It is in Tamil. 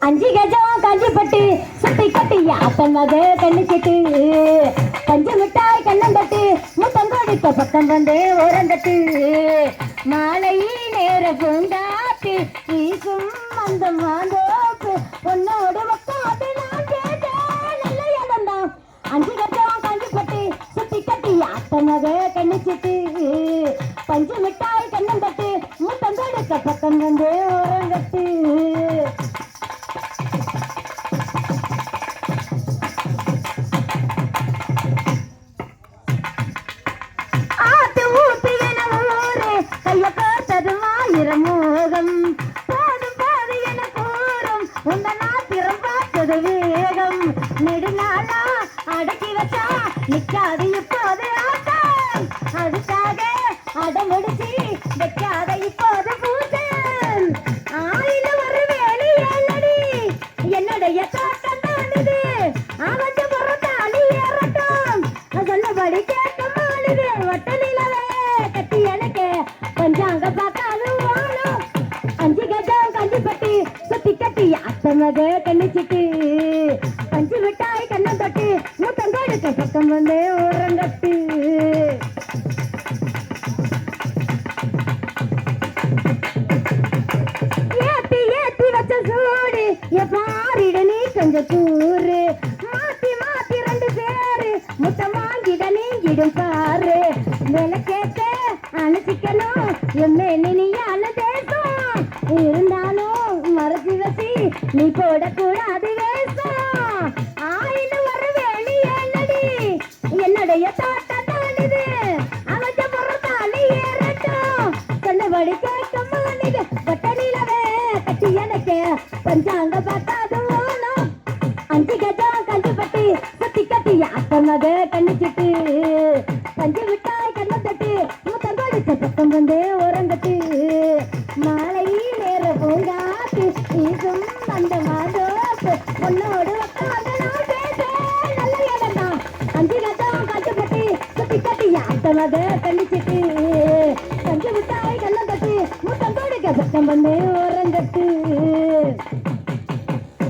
அஞ்சு கஜம் காஞ்சி பட்டு சுட்டி கட்டி அப்பன் மக கண்ணு செட்டு பஞ்சு மிட்டாய் கண்ணந்தட்டு முத்தம் கொடுக்க பக்கம் வந்து ஓரந்தட்டு மாலை நேர பூங்காட்டு வீசும் அந்த மாந்தோப்பு பொண்ணோடு உட்காந்து நான் கேட்டேன் நல்ல இடம்தான் அஞ்சு கஜம் காஞ்சி பட்டு சுட்டி கட்டி அப்பன் மக கண்ணு செட்டு பஞ்சு மிட்டாய் கண்ணந்தட்டு முத்தம் கொடுக்க பக்கம் வந்து ஓரங்கட்டு அது வேகம் நெடுநாளா அடக்கி வச்சா நிக்காது இப்போது ஆட்டம். அதுக்காக அடமுடிச்சு வைக்காத இப்போது பூசம் ஆயில ஒரு வேலி என்னடி என்னுடைய தோட்டம் தாண்டுது. அவஞ்ச புறத்தாலி ஏறட்டும். சொல்லபடி கேட்க மாளுது வட்ட கட்டி கண்ணிச்சிட்டு. பஞ்சு விட்டாய் கண்ணம் தொட்டு மூத்தம் கொடுக்க பக்கம் வந்து ஓரங்கட்டு ஏத்தி ஏத்தி வச்ச சூடு. எப்பாரிட நீ கொஞ்சம் கூறு. மாத்தி மாத்தி ரெண்டு பேரு. முத்தம் வாங்கிட நீ இடும் பாரு. விளக்கேத்த அனுசிக்கணும். எம்மே நீயான தேசம் நீ போடக்கூடாது வேஷம் ஆயின்னு வர வேணி என்னடி? என்னுடைய தோட்டம் தாண்டுது அமைச்ச புறத்தாலி ஏறட்டும். சொன்னபடி கேட்க மாணிது பட்ட நிலவே. கட்டி எனக்கு பஞ்சாங்க பார்த்தாது ஓணும் அஞ்சு கஜம் கஞ்சி பட்டி சுத்தி கட்டி அத்தமக கண்ணிச்சிட்டு பஞ்சு விட்டாய் கண்ணு தட்டி. மூத்த கொடுத்த பக்கம் வந்து ஓரங்கட்டு மாலை நேர பூங்காத்து வீசும் அந்த மாதோப்பு உன்னோடு உட்காந்து நான் பேச நல்ல இடம்தான் அஞ்சு கஜம் கண்டு பட்டி சுத்தி கட்டி கண்டிச்சிட்டு கண்ணிச்சிட்டு விட்டாய் மிட்டாய் கண்ண முத்தம் மூத்தம் கொடுக்க பக்கம் வந்து ஓரங்கட்டு.